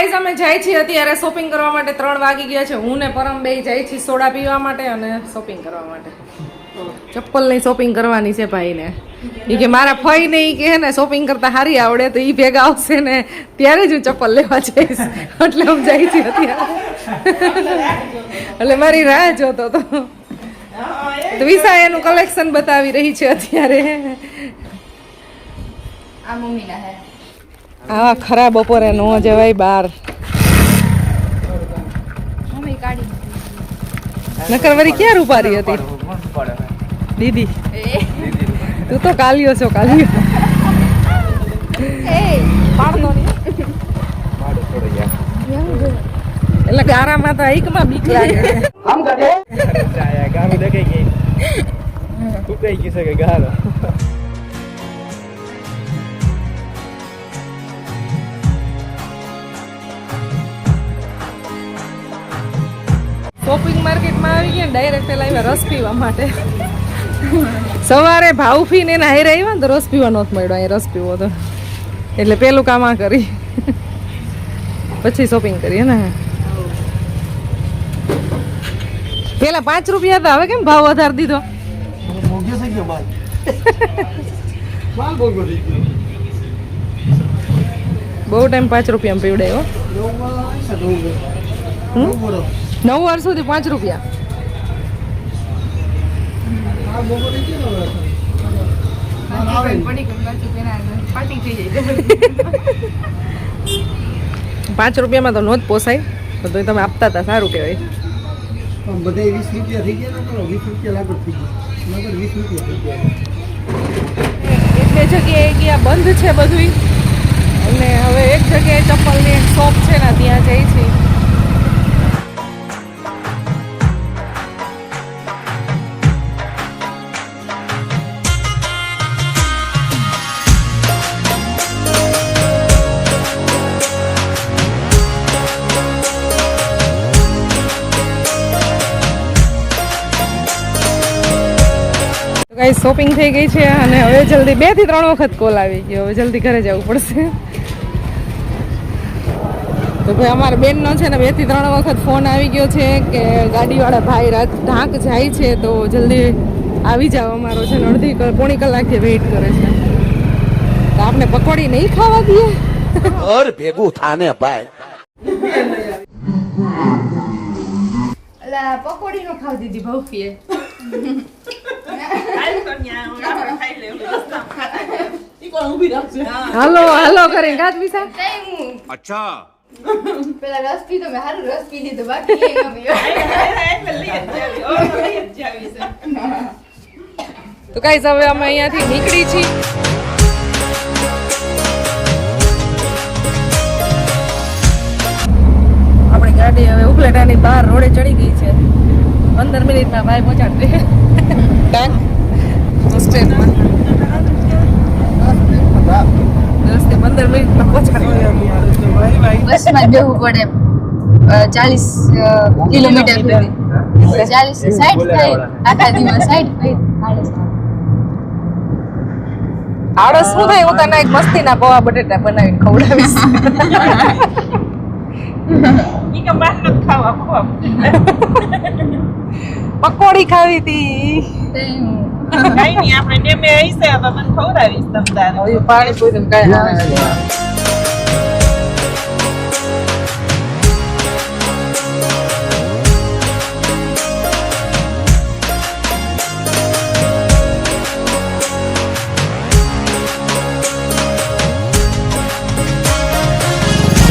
Guys અમે જાય છીએ અત્યારે શોપિંગ કરવા માટે ત્રણ વાગી ગયા છે. હું ને પરમ બે જાય છીએ સોડા પીવા માટે અને શોપિંગ કરવા માટે. ચપ્પલની શોપિંગ કરવાની છે ભાઈને. એ કે મારા ફઈ ને ઈ કે ને શોપિંગ કરતા સારી આવડે તો એ ભેગા આવશે ને ત્યારે જ હું ચપ્પલ લેવા જઈશ. એટલે હું જાય છીએ અત્યારે. એટલે મારી રાહ જોતો તો વિસા એનું કલેક્શન બતાવી રહી છે અત્યારે. આ મમ્મીના હે. હા ખરા બપોરે નો જવાય બાર. મમ્મી નકર વરી ક્યાં રૂપારી હતી? દીદી. તું તો કાલિયો છો કાલિયો. એટલે ગારામાં તો એકમાં બીક લાગે ગારું દેખાઈ ગઈ. ગઈ છે કે ગારો. શોપિંગ માર્કેટમાં આવી ગયા ડાયરેક્ટ પેલા આવ્યા રસ પીવા માટે. સવારે ભાવ ફીને એના હારે આવ્યા ને, તો રસ પીવા નહોતો મળ્યો અહીં રસ પીવો તો એટલે પેલું કામ આ કરી. પછી શોપિંગ કરીએ ને. પેલા પાંચ રૂપિયા હતા, હવે કેમ ભાવ વધારી દીધો? બહુ ટાઈમ પાંચ રૂપિયામાં પીવડાયો? નવ વાર સુધી પાંચ રૂપિયા. પાંચ રૂપિયામાં તો નો જ પોસાય તો તમે આપતા હતા સારું કહેવાય. બધા વીસ રૂપિયા થઈ ગયા વીસ રૂપિયા લાગુ થઈ ગયા. વીસ રૂપિયા થઈ ગયા. એટલે જગ્યાએ ગયા બંધ છે બધું અને હવે એક જગ્યાએ ચપ્પલની એક શોપ છે ને ત્યાં જઈ છે કઈ શોપિંગ થઈ ગઈ છે અને હવે જલ્દી બેથી ત્રણ વખત કોલ આવી ગયો. હવે જલ્દી ઘરે જવું પડશે. તો ભાઈ અમારા બેનનો છે ને બેથી ત્રણ વખત ફોન આવી ગયો છે કે ગાડીવાળા ભાઈ રાત ઢાંક જાય છે તો જલ્દી આવી જાવ અમારો છે ને અડધી પોણી કલાકથી વેઇટ કરે છે. તો આપણે પકોડી નહીં ખાવા દઈએ. ઘર ભેગું થાને ભાઈ. પકોડી નો ખાવ દીધી ભૌફીએ હાલો હાલો કરીને ગાત વિસા. અચ્છા. પેલા રસ પીધો મેં હારું રસ પી લીધો બાકી એ તો કઈ હવે અમે અહીંયાથી નીકળી છીએ. આપણી ગાડી હવે ઉપલેટાની બહાર રોડે ચડી ગઈ છે. પંદર મિનિટમાં ભાઈ પહોંચાડશે. ડાક હોસ્ટેલમાં દસ પંદર મિનિટમાં પહોંચાડશે બસમાં જવું પડે ચાલીસ કિલોમીટર સુધી ચાલીસ સાઈઠ થાય આખા દિવસ સાઈઠ થાય આળસ શું થાય હું તને એક મસ્તીના પૌવા બટેટા બનાવીને ખવડાવીશ પકોડી ખાવી હતી કઈ નઈ આપણે ડેમે હશે તો તને ખવડાવીશ તમ તારે હવે પાણી પૂરી કઈ આવે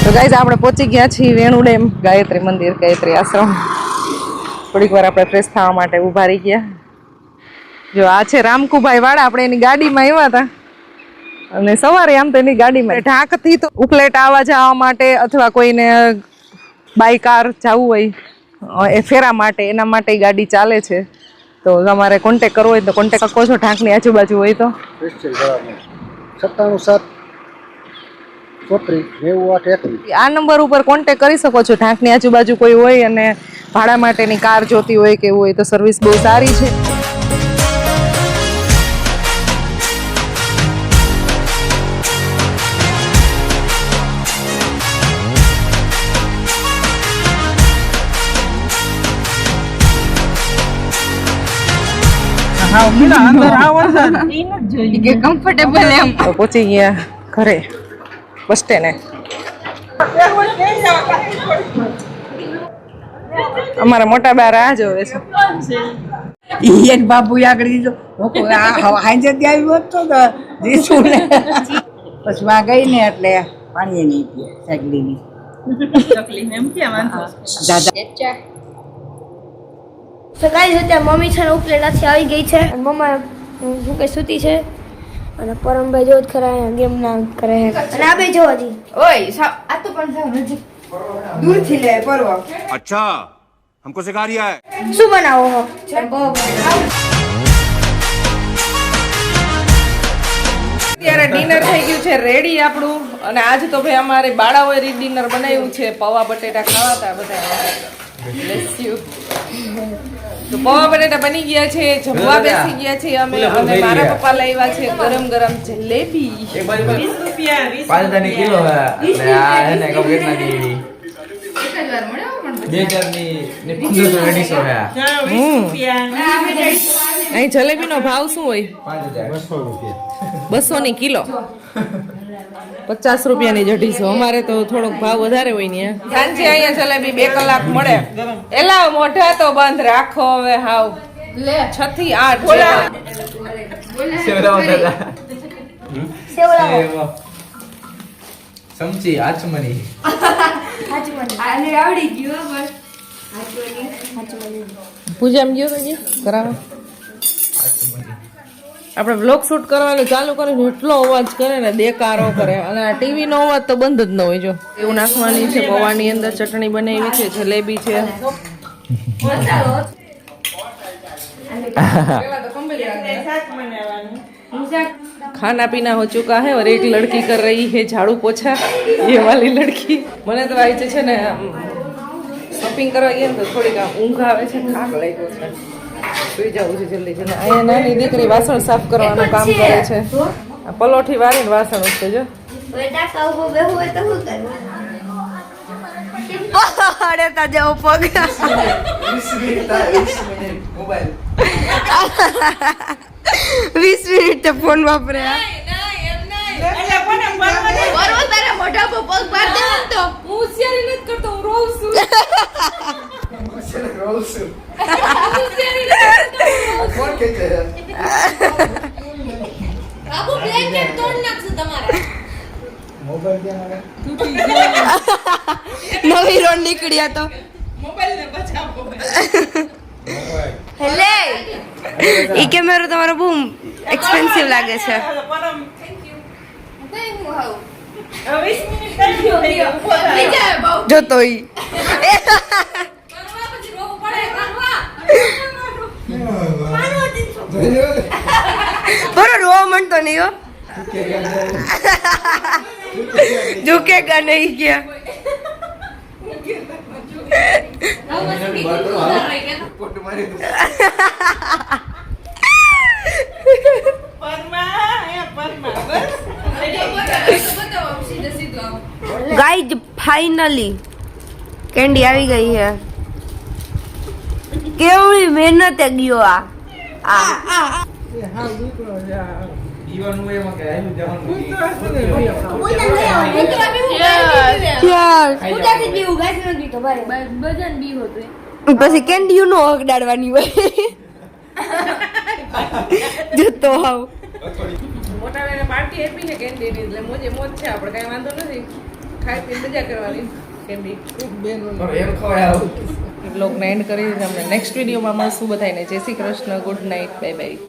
તો ગાઈઝ આપણે પહોંચી ગયા છીએ વેણુ ડેમ ગાયત્રી મંદિર ગાયત્રી આશ્રમ. થોડીક વાર આપણે ફ્રેશ થવા માટે ઊભા રહી ગયા. જો આ છે રામકુભાઈ વાળા આપણે એની ગાડીમાં આવ્યા હતા. અને સવારે આમ તો એની ગાડીમાં ઢાંકથી તો ઉપલેટ આવવા જવા માટે અથવા કોઈને બાય કાર જવું હોય એ ફેરા માટે એના માટે ગાડી ચાલે છે. તો તમારે કોન્ટેક કરવો હોય તો કોન્ટેક શકો છો ઢાંકની આજુબાજુ હોય તો. બરાબર સત્તાણું સાત આ નંબર ઉપર કોન્ટેક કરી શકો છો ઢાંકની આજુબાજુ કોઈ હોય અને ભાડા માટેની કાર જોતી હોય કે એવું હોય તો સર્વિસ બહુ સારી છે. આવ પેલા અંદર આવો કે કમ્ફર્ટેબલ એમ. તો પહોંચી ગયા ઘરે બસ સ્ટેન્ડે અમારા મોટા બાર આ જોવે છે. ઈ એક બાપુ આગળ દીધો હાંજે ત્યાં આવ્યો હતો તો ને પછી માં ગઈ ને એટલે પાણી નહીં પીએ સાયકલીની તકલીફ એમ કે વાંધો. દાદા તો ગાઈઝ અત્યારે મમ્મી છે ને ઉપલેટાથી આવી ગઈ છે અને મમ્મા શું કે સૂતી છે અને પરમભાઈ જો જ ખરા અહીંયા ગેમ ના કરે છે અને આ બે જોવા જી ઓય સાવ આ તો પણ સાવ નજીક દૂરથી લે પરવા अच्छा हमको सिखा रिया है શું બનાવો હો અત્યારે ડિનર થઈ ગયું છે રેડી આપણું અને આજ તો ભાઈ અમારે બાળાઓએ ડિનર બનાવ્યું છે પૌવા બટેટા ખાવાતા બધા Bless you. તો પૌવા બટેટા બની ગયા છે જમવા બેસી ગયા છે અમે અને મારા પપ્પા લાવ્યા છે ગરમ ગરમ જલેબી. વીસ રૂપિયા વીસ પાંચદાની કિલો હે. આ હે કમ્પ્લીટ નથી એવી એક જ વાર મળ્યો પણ બે હજારની ને પંદરસો અઢીસો હે. રૂપિયા. અહીં જલેબીનો ભાવ શું હોય? બસો ની કિલો. પચાસ રૂપિયાની જ અઢીસો અમારે તો થોડોક ભાવ વધારે હોય ને સાંજે અહીંયા જલેબી બે કલાક મળે. એલા મોઢા તો બંધ રાખો હવે હાવ. લે. છ થી આઠ. સેવડાવો આચમની. આવડી ગયું પૂજા ગયો તો કરાવો આપણે બ્લોગ શૂટ કરવાનું ચાલુ કરે ને એટલો અવાજ કરે ને દેકારો કરે અને આ ટીવી નો અવાજ તો બંધ જ ન હોય જો એવું નાખવાની છે પૌવાની અંદર ચટણી બનાવી છે જલેબી છે શાક બનાવવાનું खाना पीना हो चुका है और एक लड़की कर रही है झाड़ू पोछा ये वाली लड़की મને તો આવી છે ને શોપિંગ કરવા ગયા ને તો થોડીક આમ ઊંઘ આવે છે થાક લાગ્યો છે સુઈ જવું છે જલ્દી. જલ્દી અહીંયા નાની દીકરી વાસણ સાફ કરવાનું કામ કરે છે. પલોઠી વાળીને વાસણ ઉઠશે જો. વીસ મિનિટ તો ફોન વાપર્યા એટલે કોને પરવા દે? બરોબર તારા મોઢા પર પગ પાડ દે ને તો. હું હોશિયારી નથી કરતો હું રોઉં છું. હોશિયારી કે છે? બાબુ બ્લેન્કેટ તોડ નાખશું તમારા. નવી રોડ નીકળ્યા તો. બચાવો. હેલે! ઈ કેમેરો તમારો બહુ એક્સપેન્સિવ લાગે છે. પરમ બહુ જોતો ઈ કરવા પછી રોવું પડે કરવા બરો રોવા માંડતો નહીં હો. ઝુકેગા નહીં ગયા ગાઈડ ફાઇનલી કેન્ડી આવી ગઈ છે. કેવડી મહેનતે ગયો આ. આ. પછી કેન્ડી નો હકડાડવાની હોય. જતો આવ મોટા બેને પાર્ટી આપી ને કેન્ડી ની એટલે મોજે મોજ છે આપણે કઈ વાંધો નથી. ખાઈ પી મજા કરવાની કેન્ડી. બેન એમ ખવાય આવું. બ્લોગને એન્ડ કરી અમને નેક્સ્ટ વિડીયોમાં મળશું બધાને જય Shri Krishna, good night bye bye